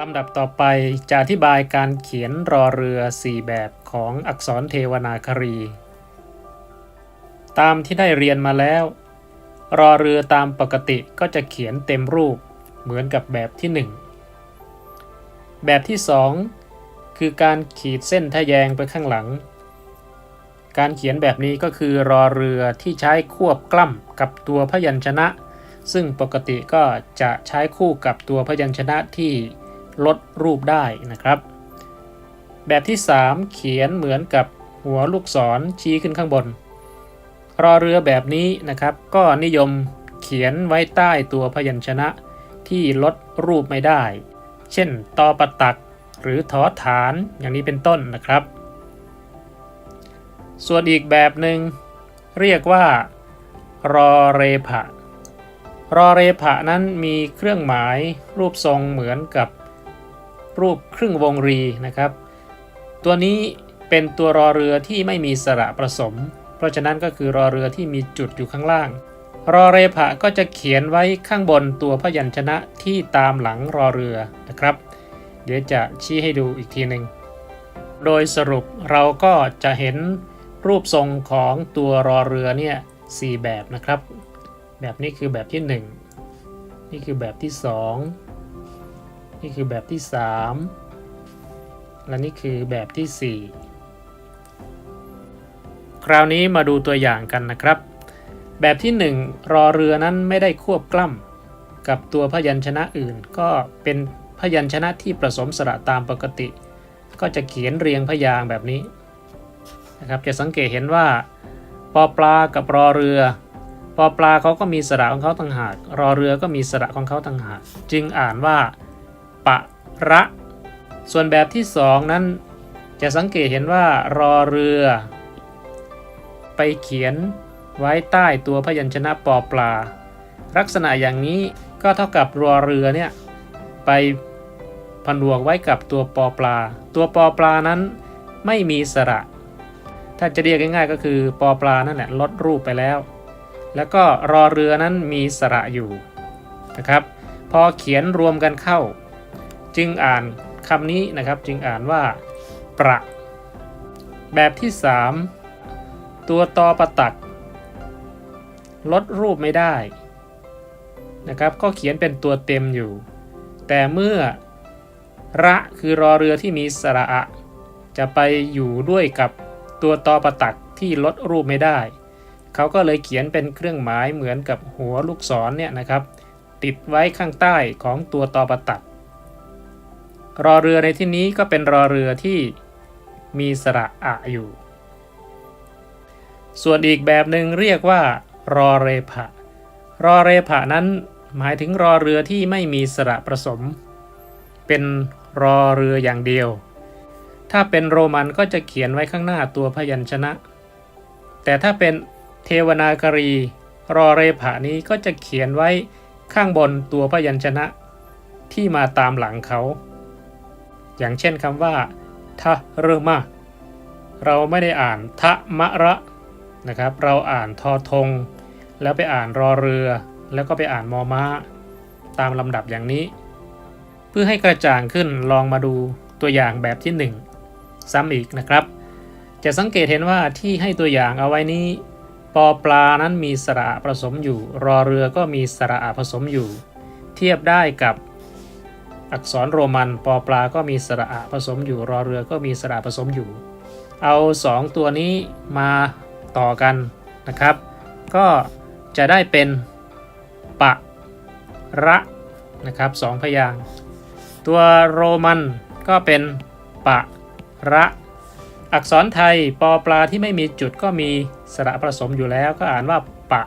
ลำดับต่อไปจะอธิบายการเขียนรอเรือ 4 แบบของอักษรเทวนาครี ตามที่ได้เรียนมาแล้ว รอเรือตามปกติก็จะเขียนเต็มรูปเหมือนกับแบบที่ 1 แบบที่ 2 คือการขีดเส้นทะแยงไปข้างหลัง การเขียนแบบนี้ก็คือรอเรือที่ใช้ควบกล้ำกับตัวพยัญชนะ ซึ่งปกติก็จะใช้คู่กับตัวพยัญชนะที่ ลดรูปได้นะครับ แบบที่ 3 เขียนเหมือนกับหัวลูกศรชี้ขึ้นข้างบน รอเรือแบบนี้นะครับ ก็นิยมเขียนไว้ใต้ตัวพยัญชนะที่ลดรูปไม่ได้ เช่นตอประตักหรือถอฐานอย่างนี้เป็นต้นนะครับ ส่วนอีกแบบหนึ่งเรียกว่า รอเรผะรอเรผะนั้นมีเครื่องหมายรูปทรงเหมือนกับ รูปครึ่งวงรีนะครับ ตัวนี้เป็นตัวรอเรือที่ไม่มีสระผสม เพราะฉะนั้นก็คือรอเรือที่มีจุดอยู่ข้างล่าง รอเรผะก็จะเขียนไว้ข้างบนตัวพยัญชนะที่ตามหลังรอเรือนะครับ เดี๋ยวจะชี้ให้ดูอีกทีหนึ่งโดยสรุปเราก็จะเห็นรูปทรงของตัวรอเรือเนี่ยสแบบนะครับ แบบนี้คือแบบที่ 1 นี่คือแบบที่ 2 นี่คือแบบที่ 3 และนี่คือแบบที่ 4 คราวนี้มาดูตัวอย่างกันนะครับ แบบที่ 1 รอเรือนั้นไม่ได้ควบกล้ำกับตัวพยัญชนะอื่น ก็เป็นพยัญชนะที่ผสมสระตามปกติ ก็จะเขียนเรียงพยางแบบนี้นะครับจะสังเกตเห็นว่าปอปลากับรอเรือปอปลาเขาก็มีสระของเขาต่างหาก รอเรือก็มีสระของเขาต่างหาก จึงอ่านว่า ปะระ ส่วนแบบที่สองนั้นจะสังเกตเห็นว่ารอเรือ ไปเขียนไว้ใต้ตัวพยัญชนะปอปลา ลักษณะอย่างนี้ก็เท่ากับรอเรือเนี่ยไปผนวกไว้กับตัวปอปลา ตัวปอปลานั้นไม่มีสระ ถ้าจะเรียกง่ายๆก็คือปอปลานั่นแหละลดรูปไปแล้ว แล้วก็รอเรือนั้นมีสระอยู่นะครับ พอเขียนรวมกันเข้า จึงอ่านคำนี้นะครับจึงอ่านว่า ประ แบบที่ 3 ตัวตอประตัก ลดรูปไม่ได้นะครับก็เขียนเป็นตัวเต็มอยู่ แต่เมื่อระคือรอเรือที่มีสระอะจะไปอยู่ด้วยกับตัวตอประตักที่ลดรูปไม่ได้ เขาก็เลยเขียนเป็นเครื่องหมายเหมือนกับหัวลูกศรเนี่ยนะครับ ติดไว้ข้างใต้ของตัวตอประตัก รอเรือในที่นี้ก็เป็นรอเรือที่มีสระอะอยู่ ส่วนอีกแบบหนึ่งเรียกว่า รอเรผะ รอเรผะนั้นหมายถึงรอเรือที่ไม่มีสระผสม เป็นรอเรืออย่างเดียว ถ้าเป็นโรมันก็จะเขียนไว้ข้างหน้าตัวพยัญชนะ แต่ถ้าเป็นเทวนาคารี รอเรผะนี้ก็จะเขียนไว้ข้างบนตัวพยัญชนะที่มาตามหลังเขา อย่างเช่นคำว่าทะเรมาเราไม่ได้อ่านทะมะระนะครับ เราอ่านทอทง แล้วไปอ่านรอเรือ แล้วก็ไปอ่านมอม้า ตามลำดับอย่างนี้ เพื่อให้กระจ่างขึ้นลองมาดูตัวอย่างแบบที่ 1 ซ้ำอีกนะครับ จะสังเกตเห็นว่าที่ให้ตัวอย่างเอาไว้นี้ปอปลานั้นมีสระผสมอยู่ รอเรือก็มีสระผสมอยู่ เทียบได้กับ อักษรโรมันปอปลาก็มีสระผสมอยู่รอเรือก็มีสระผสมอยู่ เอา 2 ตัวนี้มาต่อกันนะครับ ก็จะได้เป็นปะระนะครับสองพยางตัวโรมันก็เป็นปะระ อักษรไทยปอปลาที่ไม่มีจุดก็มีสระผสมอยู่แล้วก็อ่านว่าปะ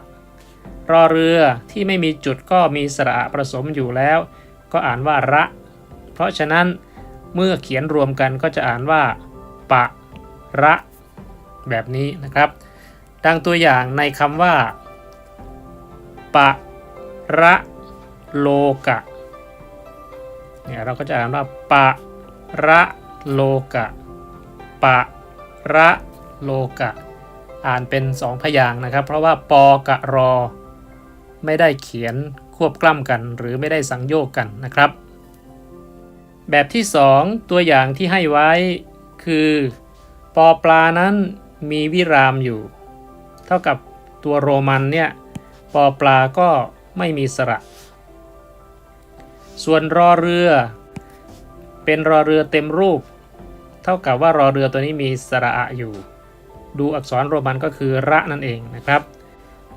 รอเรือที่ไม่มีจุดก็มีสระผสมอยู่แล้ว ก็อ่านว่าระ เพราะฉะนั้นเมื่อเขียนรวมกันก็จะอ่านว่า ปะ ระ แบบนี้นะครับ ดังตัวอย่างในคำว่า ปะ ระ โลกะ เนี่ยเราก็จะอ่านว่า ปะ ระ โลกะ ปะ ระ โลกะ อ่านเป็นสองพยางนะครับ เพราะว่าปกับรอ ไม่ได้เขียน ควบกล้ำกัน หรือไม่ได้สังโยกกันนะครับ แบบที่สองตัวอย่างที่ให้ไว้คือปอปลานั้นมีวิรามอยู่ เท่ากับตัวโรมันเนี่ยปอปลาก็ไม่มีสระ ส่วนรอเรือ เป็นรอเรือเต็มรูป เท่ากับว่ารอเรือตัวนี้มีสระอะอยู่ ดูอักษรโรมันก็คือระนั่นเองนะครับ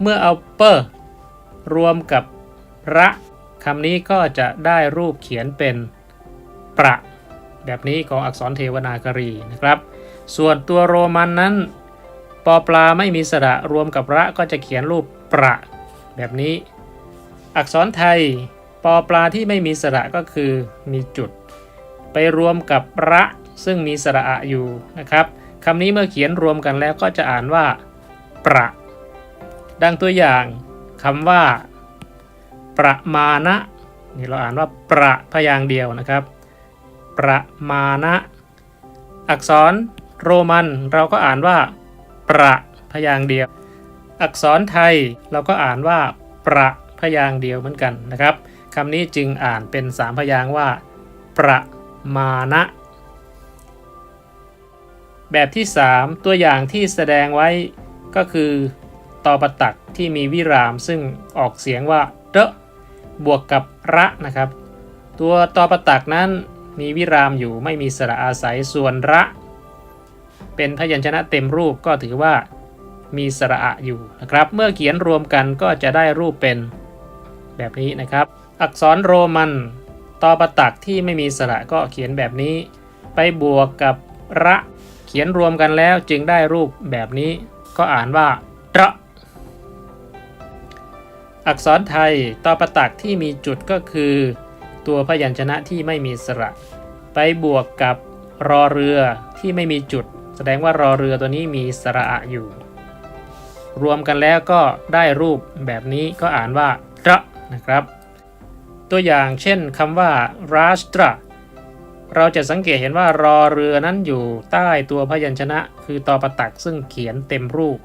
เมื่อเอาเปอร์รวมกับ ระคำนี้ก็จะได้รูปเขียนเป็นประแบบนี้ของอักษรเทวนาครีนะครับ ส่วนตัวโรมันนั้นปอปลาไม่มีสระรวมกับระก็จะเขียนรูปประแบบนี้ อักษรไทยปอปลาที่ไม่มีสระก็คือมีจุด ไปรวมกับระซึ่งมีสระอะอยู่นะครับคำนี้เมื่อเขียนรวมกันแล้วก็จะอ่านว่า ประ ดังตัวอย่างคำว่า ประมาณะนี่เราอ่านว่าประพยางเดียวนะครับ ประมาณะอักษรโรมันเราก็อ่านว่า ประพยางเดียว อักษรไทยเราก็อ่านว่า ประพยางเดียวเหมือนกันนะครับคำนี้จึงอ่านเป็นสามพยางว่า ประมาณะแบบที่ 3 ตัวอย่างที่แสดงไว้ก็คือตอประตักที่มีวิรามซึ่งออกเสียงว่าเดะ บวกกับระนะครับ ตัวตอประตักนั้นมีวิรามอยู่ไม่มีสระอาศัยส่วนระ เป็นพยัญชนะเต็มรูปก็ถือว่ามีสระอะอยู่นะครับ เมื่อเขียนรวมกันก็จะได้รูปเป็นแบบนี้นะครับ อักษรโรมันตอประตักที่ไม่มีสระก็เขียนแบบนี้ ไปบวกกับระ เขียนรวมกันแล้วจึงได้รูปแบบนี้ ก็อ่านว่าระ อักษรไทยตอประตักที่มีจุดก็คือ ตัวพยัญชนะที่ไม่มีสระ ไปบวกกับรอเรือที่ไม่มีจุด แสดงว่ารอเรือตัวนี้มีสระอะอยู่ รวมกันแล้วก็ได้รูปแบบนี้ก็อ่านว่าระนะครับ ตัวอย่างเช่นคำว่า rashtra เราจะสังเกตเห็นว่ารอเรือนั้นอยู่ใต้ตัวพยัญชนะ คือตอประตักซึ่งเขียนเต็มรูป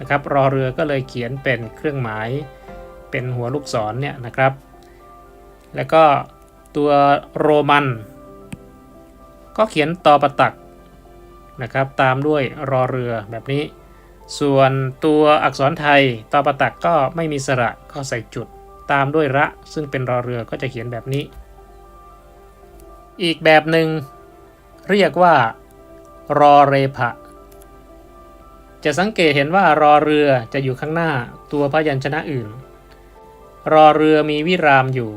นะครับ รอเรือก็เลยเขียนเป็นเครื่องหมาย เป็นหัวลูกศรเนี่ยนะครับ แล้วก็ตัวโรมัน ก็เขียนตอประตักนะครับ ตามด้วยรอเรือแบบนี้ ส่วนตัวอักษรไทยตอประตักก็ไม่มีสระก็ใส่จุดตามด้วยระ ซึ่งเป็นรอเรือก็จะเขียนแบบนี้ อีกแบบหนึ่งเรียกว่า รอเรผะจะสังเกตเห็นว่ารอเรือจะอยู่ข้างหน้าตัวพยัญชนะอื่น รอเรือมีวิรามอยู่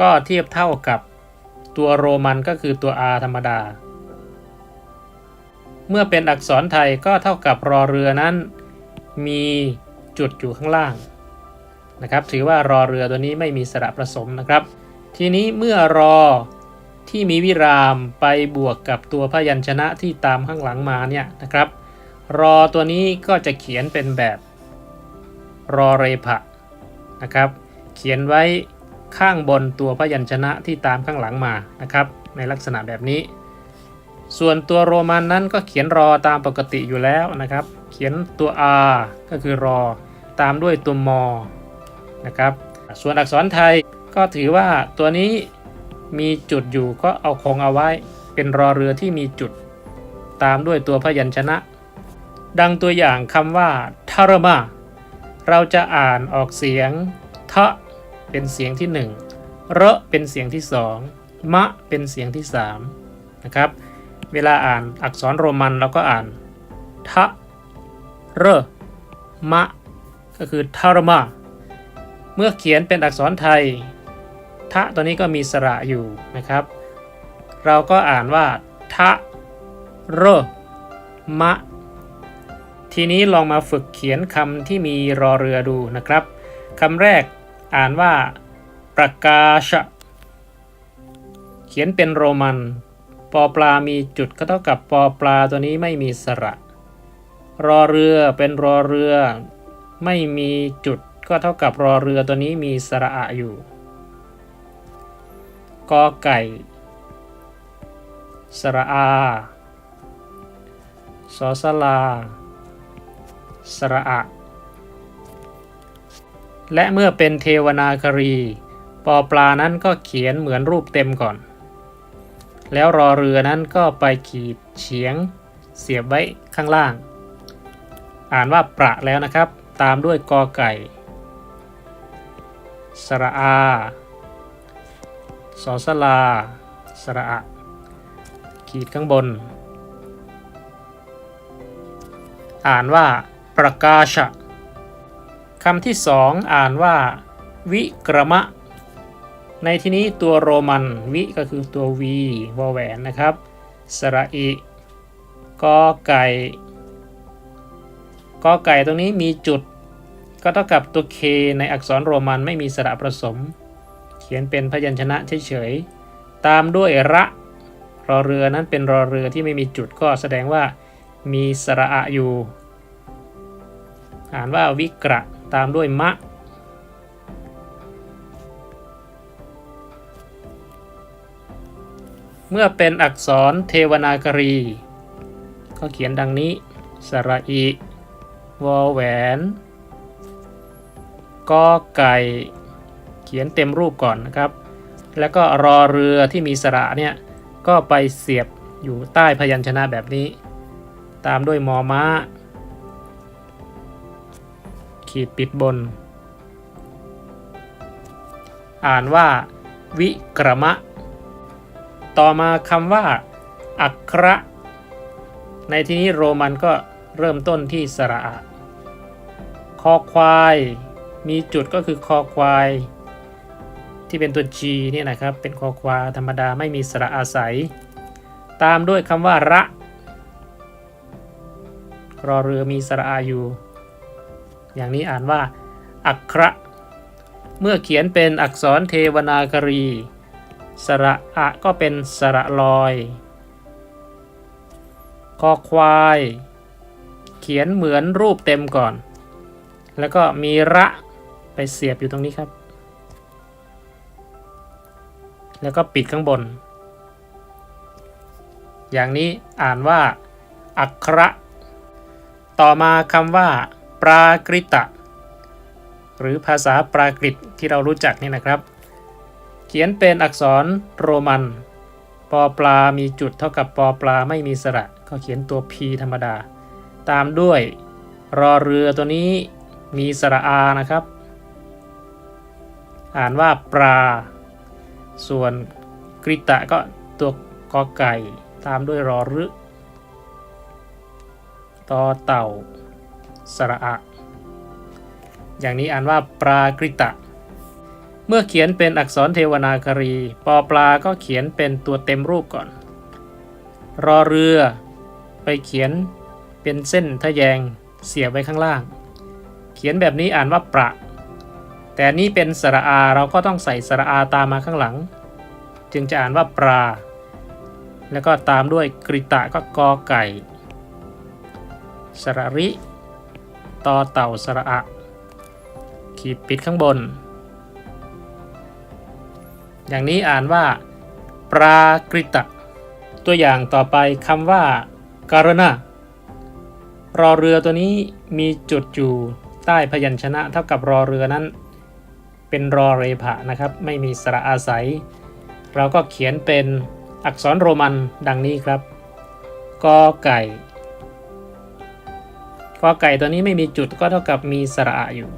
ก็เทียบเท่ากับตัวโรมันก็คือตัว R ธรรมดา เมื่อเป็นอักษรไทยก็เท่ากับรอเรือนั้นมีจุดอยู่ข้างล่างนะครับ ถือว่ารอเรือตัวนี้ไม่มีสระผสมนะครับ ทีนี้เมื่อรอที่มีวิรามไปบวกกับตัวพยัญชนะที่ตามข้างหลังมาเนี่ยนะครับ รอตัวนี้ก็จะเขียนเป็นแบบรอเรผะนะครับ เขียนไว้ข้างบนตัวพยัญชนะที่ตามข้างหลังมานะครับในลักษณะแบบนี้ ส่วนตัวโรมันนั้นก็เขียนรอตามปกติอยู่แล้วนะครับ เขียนตัว R ก็คือรอตามด้วยตัวมอนะครับส่วนอักษรไทยก็ถือว่าตัวนี้มีจุดอยู่ก็เอาคงเอาไว้ เป็นรอเรือที่มีจุด ตามด้วยตัวพยัญชนะ ดังตัวอย่างคำว่าทารมาเราจะอ่านออกเสียงทะ เป็นเสียงที่หนึ่งเระเป็นเสียงที่สองมะเป็นเสียงที่สามนะครับ เวลาอ่านอักษรโรมันเราก็อ่านทะเรมะ ก็คือทารมาเมื่อเขียนเป็นอักษรไทย ทะตัวนี้ก็มีสระอยู่นะครับ เราก็อ่านว่าทะเรมะ ทีนี้ลองมาฝึกเขียนคำที่มีรอเรือดูนะครับคำแรก อ่านว่าประกาศเขียนเป็นโรมัน ปอปลามีจุดก็เท่ากับปอปลาตัวนี้ไม่มีสระ รอเรือเป็นรอเรือ ไม่มีจุดก็เท่ากับรอเรือตัวนี้มีสระอะอยู่ กอไก่ สระอาสอสลา สระอะ และเมื่อเป็นเทวนาครี ปอปลานั้นก็เขียนเหมือนรูปเต็มก่อน แล้วรอเรือนั้นก็ไปขีดเฉียง เสียบไว้ข้างล่าง อ่านว่าประแล้วนะครับ ตามด้วยกอไก่ สระอาสอสลา สระอะขีดข้างบน อ่านว่าประกาศ คำที่สองอ่านว่า วิกรมะ ในที่นี้ตัวโรมันวิก็คือตัว v วอแหวนนะครับสระอิกอไก่กอไก่ตรงนี้มีจุด ก็เท่ากับตัว k ในอักษรโรมันไม่มีสระผสม เขียนเป็นพยัญชนะเฉยๆ ตามด้วยระรอเรือนั้นเป็นรอเรือที่ไม่มีจุดก็แสดงว่ามีสระอะอยู่ อ่านว่าวิกระ ตามด้วยมะ เมื่อเป็นอักษรเทวนากรี ก็เขียนดังนี้ สระอีวอแหวนกอไก่ เขียนเต็มรูปก่อนนะครับ แล้วก็รอเรือที่มีสระเนี่ย ก็ไปเสียบอยู่ใต้พยัญชนะแบบนี้ ตามด้วยมอม้า ขีดปิดบน อ่านว่า วิกรมะ ต่อมาคำว่า อักขระ ในที่นี้โรมันก็เริ่มต้นที่สระอะคอควาย มีจุดก็คือคอควาย ที่เป็นตัว G เนี่ยนะครับ เป็นคอควายธรรมดาไม่มีสระอาศัย ตามด้วยคำว่า ระ รอเรือมีสระอาอยู่ อย่างนี้อ่านว่า อักระเมื่อเขียนเป็นอักษรเทวนากรี สระอะก็เป็นสระลอยคอควาย เขียนเหมือนรูปเต็มก่อน แล้วก็มีระไปเสียบอยู่ตรงนี้ครับ แล้วก็ปิดข้างบน อย่างนี้อ่านว่า อักระ ต่อมาคำว่า ปรากริตะ หรือภาษาปรากฤตที่เรารู้จักนี่นะครับ เขียนเป็นอักษรโรมัน ปอปลามีจุดเท่ากับปอปลาไม่มีสระ ก็เขียนตัว p ธรรมดา ตามด้วยรอเรือตัวนี้มีสระอานะครับ อ่านว่าปลา ส่วนกริตะก็ตัวกอไก่ ตามด้วยรอรึต่อเต่า สระอะ อย่างนี้อ่านว่าปลากริตะ เมื่อเขียนเป็นอักษรเทวนาครี ปอปลาก็เขียนเป็นตัวเต็มรูปก่อน รอเรือไปเขียนเป็นเส้นทะแยงเสียบไว้ข้างล่าง เขียนแบบนี้อ่านว่าประ แต่นี้เป็นสระอาเราก็ต้องใส่สระอาตามมาข้างหลัง จึงจะอ่านว่าปลาแล้วก็ตามด้วยกริตะก็กอไก่ สระริ ต่อเต่าสระอะ ขีดปิดข้างบน อย่างนี้อ่านว่า ปรากริตะ ตัวอย่างต่อไปคำว่าการณะรอเรือตัวนี้มีจุดอยู่ใต้พยัญชนะเท่ากับรอเรือนั้น เป็นรอเรผะนะครับ ไม่มีสระอาศัย เราก็เขียนเป็นอักษรโรมันดังนี้ครับกอไก่ อไก่ตัวนี้ไม่มีจุดก็เท่ากับมีสระอยู่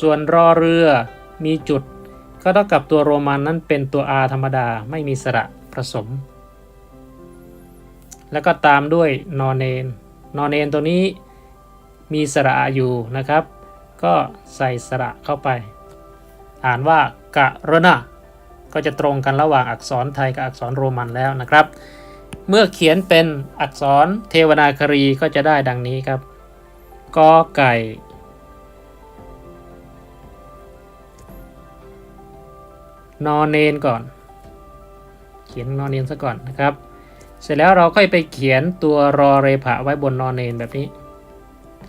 ส่วนรอเรือมีจุด ก็เท่ากับตัวโรมันนั้นเป็นตัว R ธรรมดาไม่มีสระผสม แล้วก็ตามด้วยนอนเนนนอนเนนตัวนี้มีสระอะอยู่นะครับ ก็ใส่สระเข้าไป อ่านว่ากะระนะก็จะตรงกันระหว่างอักษรไทยกับอักษรโรมันแล้วนะครับ เมื่อเขียนเป็นอักษรเทวนาครีก็จะได้ดังนี้ครับกอไก่ นอนเนนก่อน เขียนนอนเนนซะก่อนนะครับ เสร็จแล้วเราค่อยไปเขียนตัวรอเรผะไว้บนนอนเนนแบบนี้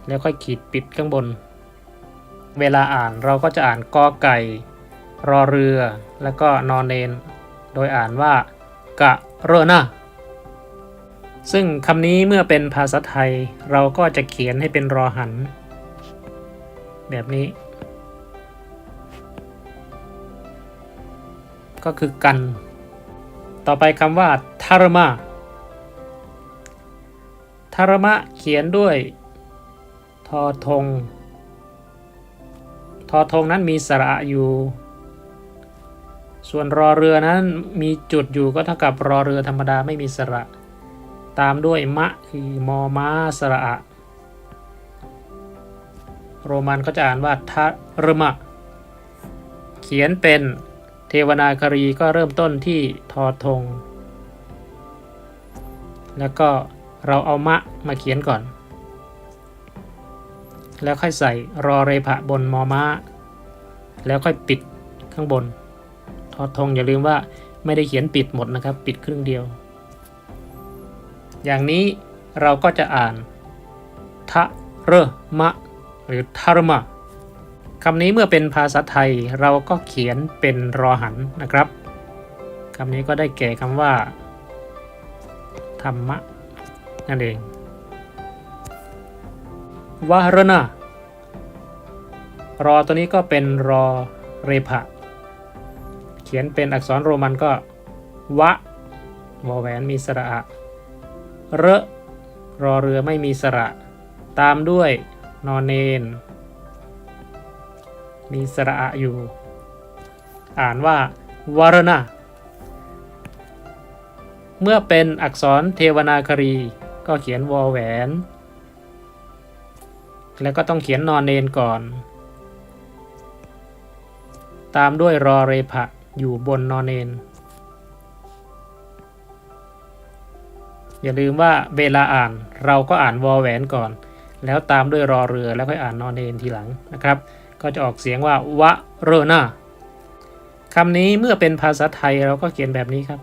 แล้วค่อยขีดปิดข้างบน เวลาอ่านเราก็จะอ่านกอไก่ รอเรือ แล้วก็นอนเนน โดยอ่านว่ากะเรนะ ซึ่งคำนี้เมื่อเป็นภาษาไทยเราก็จะเขียนให้เป็นรอหัน แบบนี้ ก็คือกัน ต่อไปคำว่าทารมาทารมะเขียนด้วย ทอทง ทอทงนั้นมีสระอยู่ ส่วนรอเรือนั้นมีจุดอยู่ก็เท่ากับรอเรือธรรมดาไม่มีสระ ตามด้วยมะคือมอมาสระอะโรมันก็จะอ่านว่าทารมะ เขียนเป็นเทวนาครีก็เริ่มต้นที่ทอทง แล้วก็เราเอามะมาเขียนก่อน แล้วค่อยใส่รอเรผะบนมอม้าแล้วค่อยปิดข้างบน ทอทงอย่าลืมว่าไม่ได้เขียนปิดหมดนะครับ ปิดครึ่งเดียว อย่างนี้เราก็จะอ่านทะเรมะ หรือทารมะคำนี้เมื่อเป็นภาษาไทยเราก็เขียนเป็นรอหันนะครับคำนี้ก็ได้แก่คำว่า ธรรมะ นั่นเองวารณะรอตัวนี้ก็เป็นรอเรผะเขียนเป็นอักษรโรมันก็ วะวอแหวนมีสระอะ เรรอเรือไม่มีสระ ตามด้วย นอนเนน มีสระอยู่ อ่านว่าวารณะเมื่อเป็นอักษรเทวนาครี ก็เขียนวอแหวน แล้วก็ต้องเขียนนอนเนนก่อน ตามด้วยรอเรผะอยู่บนนอนเนน อย่าลืมว่าเวลาอ่านเราก็อ่านวอแหวนก่อน แล้วตามด้วยรอเรือแล้วค่อยอ่านนอนเนนทีหลังนะครับ ก็จะออกเสียงว่าวะเรนาคำนี้เมื่อเป็นภาษาไทยเราก็เขียนแบบนี้ครับ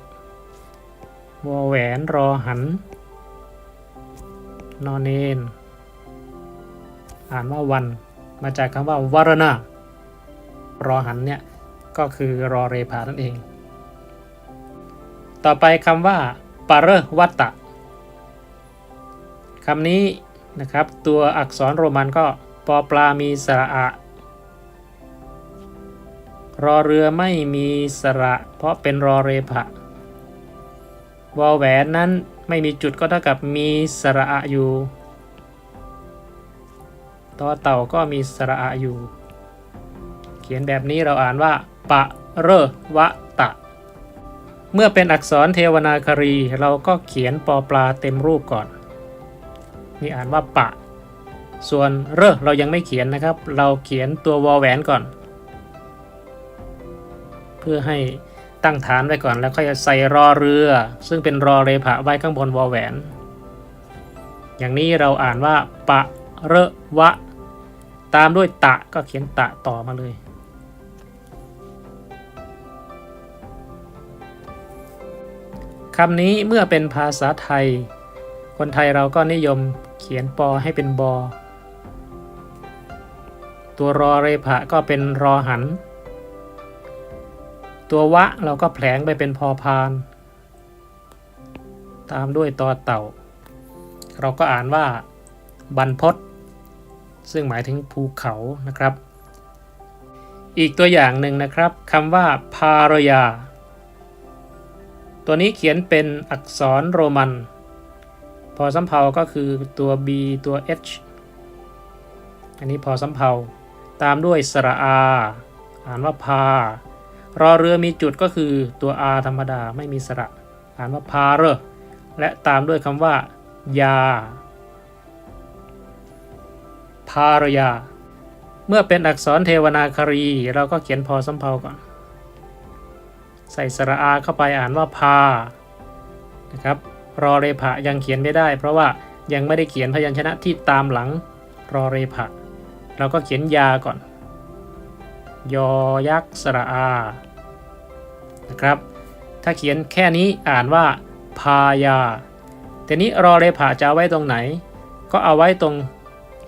วอแหวนรอหัน นอนเนน อ่านว่าวัน มาจากคำว่าวารณารอหันเนี่ยก็คือรอเรผานั่นเอง ต่อไปคำว่าปารวัตตะ คำนี้นะครับตัวอักษรโรมันก็ปอปลามีสระอะรอเรือไม่มีสระ เพราะเป็นรอเรผะวอแหวนนั้นไม่มีจุดก็เท่ากับมีสระอะอยู่ต่อเต่าก็มีสระอะอยู่ เขียนแบบนี้เราอ่านว่า ปะเรวะตะ เมื่อเป็นอักษรเทวนาคารี เราก็เขียนปอปลาเต็มรูปก่อน นี่อ่านว่าปะ ส่วนเรเรายังไม่เขียนนะครับ เราเขียนตัววอแหวนก่อน เพื่อให้ตั้งฐานไว้ก่อนแล้วก็จะใส่รอเรือ ซึ่งเป็นรอเรผะไว้ข้างบนวอแหวน อย่างนี้เราอ่านว่าปะเรวะ ตามด้วยตะก็เขียนตะต่อมาเลยคำนี้เมื่อเป็นภาษาไทย คนไทยเราก็นิยม เขียนปอให้เป็นบอ ตัวรอเรผะก็เป็นรอหัน ตัววะเราก็แผลงไปเป็นพอพาน ตามด้วยตอเต่า เราก็อ่านว่าบรรพศซึ่งหมายถึงภูเขานะครับ อีกตัวอย่างหนึ่งนะครับคำว่าพารยา ตัวนี้เขียนเป็นอักษรโรมัน พอสำเพาก็คือตัว b ตัว h อันนี้พอสำเพาตามด้วยสระอา อ่านว่าพารอเรือมีจุดก็คือตัว r ธรรมดาไม่มีสระ อ่านว่าพาเรและตามด้วยคำว่า ยาภารยา เมื่อเป็นอักษรเทวนาคารี เราก็เขียนพอสำเพาก่อน ใส่สระอาเข้าไปอ่านว่าพานะครับ รอเรผะยังเขียนไม่ได้ เพราะว่ายังไม่ได้เขียนพยัญชนะที่ตามหลังรอเรผะเราก็เขียนยาก่อน ยอยักษ์สระอานะครับ ถ้าเขียนแค่นี้อ่านว่า พายาแต่นี้รอเรผะจะเอาไว้ตรงไหน ก็เอาไว้ตรง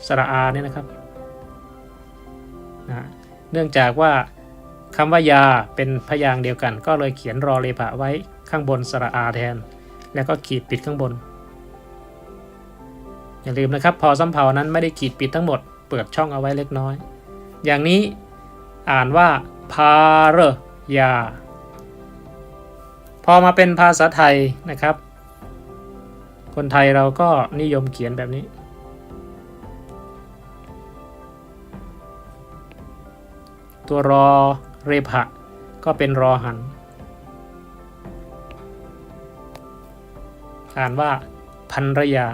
สระอาเนี่ยนะครับนะเนื่องจากว่าคำว่ายาเป็นพยางเดียวกัน ก็เลยเขียนรอเรผะไว้ข้างบนสระอาแทน แล้วก็ขีดปิดข้างบน อย่าลืมนะครับ พอสำเพานั้นไม่ได้ขีดปิดทั้งหมด เปิดช่องเอาไว้เล็กน้อย อย่างนี้อ่านว่าพารยา พอมาเป็นภาษาไทยนะครับ คนไทยเราก็นิยมเขียนแบบนี้ ตัวรอเรผะก็เป็นรอหัน อ่านว่าพันรยา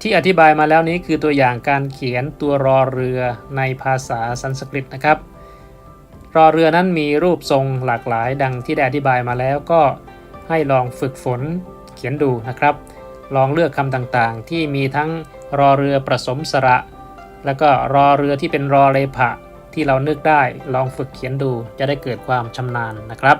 ที่อธิบายมาแล้วนี้คือตัวอย่างการเขียนตัวรอเรือในภาษาสันสกฤตนะครับ รอเรือนั้นมีรูปทรงหลากหลายดังที่ได้อธิบายมาแล้วก็ให้ลองฝึกฝนเขียนดูนะครับ ลองเลือกคำต่างๆ ที่มีทั้งรอเรือผสมสระ แล้วก็รอเรือที่เป็นรอเลผะที่เรานึกได้ลองฝึกเขียนดูจะได้เกิดความชำนาญนะครับ